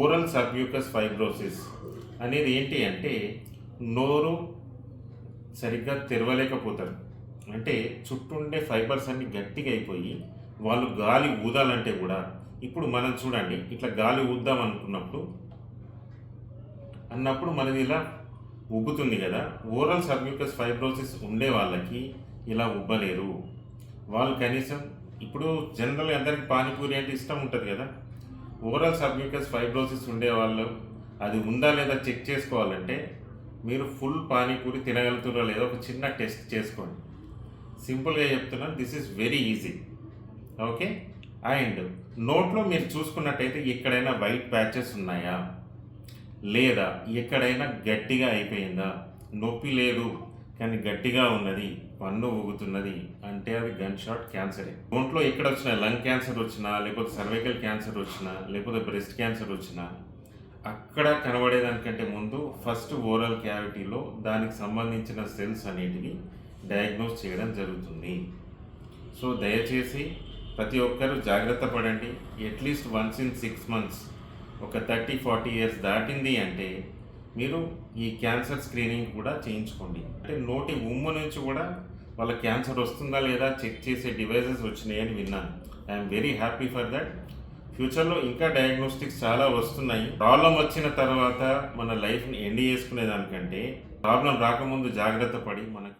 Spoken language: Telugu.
ఓరల్ సబ్యూకస్ ఫైబ్రోసిస్ అనేది ఏంటి అంటే నోరు సరిగ్గా తెరవలేకపోతారు. అంటే చుట్టూండే ఫైబర్స్ అన్ని గట్టిగా అయిపోయి వాళ్ళు గాలి ఊదాలంటే కూడా ఇప్పుడు మనం చూడండి ఇట్లా గాలి ఊద్దాం అనుకున్నప్పుడు అన్నప్పుడు మనది ఇలా ఉబ్బుతుంది కదా. ఓరల్ సబ్యూకస్ ఫైబ్రోసిస్ ఉండే వాళ్ళకి ఇలా ఉబ్బలేరు. వాళ్ళు కనీసం ఇప్పుడు జనరల్గా అందరికి పానీపూరి అంటే ఇష్టం ఉంటుంది కదా. ఓరల్ సబ్మ్యూకస్ ఫైబ్రోసిస్ ఉండేవాళ్ళు అది ఉందా లేదా చెక్ చేసుకోవాలంటే మీరు ఫుల్ పానీపూరి తినగలుగుతారో లేదో ఒక చిన్న టెస్ట్ చేసుకోండి. సింపుల్గా చెప్తున్నాను this is very easy. Okay? And నోట్లో మీరు చూసుకున్నట్టయితే ఎక్కడైనా వైట్ ప్యాచెస్ ఉన్నాయా? లేదా ఎక్కడైనా గట్టిగా అయిపోయిందా? నొప్పి లేదు. కానీ గట్టిగా ఉన్నది పన్ను ఊగుతున్నది అంటే అది గన్ షాట్ క్యాన్సరే ఒంట్లో ఎక్కడ వచ్చినా లంగ్ క్యాన్సర్ వచ్చినా లేకపోతే సర్వైకల్ క్యాన్సర్ వచ్చినా లేకపోతే బ్రెస్ట్ క్యాన్సర్ వచ్చినా అక్కడ కనబడేదానికంటే ముందు ఫస్ట్ ఓరల్ క్యావిటీలో దానికి సంబంధించిన సెల్స్ అనేటివి డయాగ్నోస్ చేయడం జరుగుతుంది. సో దయచేసి ప్రతి ఒక్కరూ జాగ్రత్త పడండి. At least once in six months ఒక థర్టీ ఫార్టీ ఇయర్స్ దాటింది అంటే మీరు ఈ క్యాన్సర్ స్క్రీనింగ్ కూడా చేయించుకోండి. అంటే నోటి ఉమ్ము నుంచి కూడా వాళ్ళ క్యాన్సర్ వస్తుందా లేదా చెక్ చేసే డివైజెస్ వచ్చినాయని విన్నాను. I'm very happy for that ఫ్యూచర్లో ఇంకా డయాగ్నోస్టిక్స్ చాలా వస్తున్నాయి. ప్రాబ్లం వచ్చిన తర్వాత మన లైఫ్ని ఎండ్ చేసుకునే దానికంటే ప్రాబ్లం రాకముందు జాగ్రత్త పడి మనకు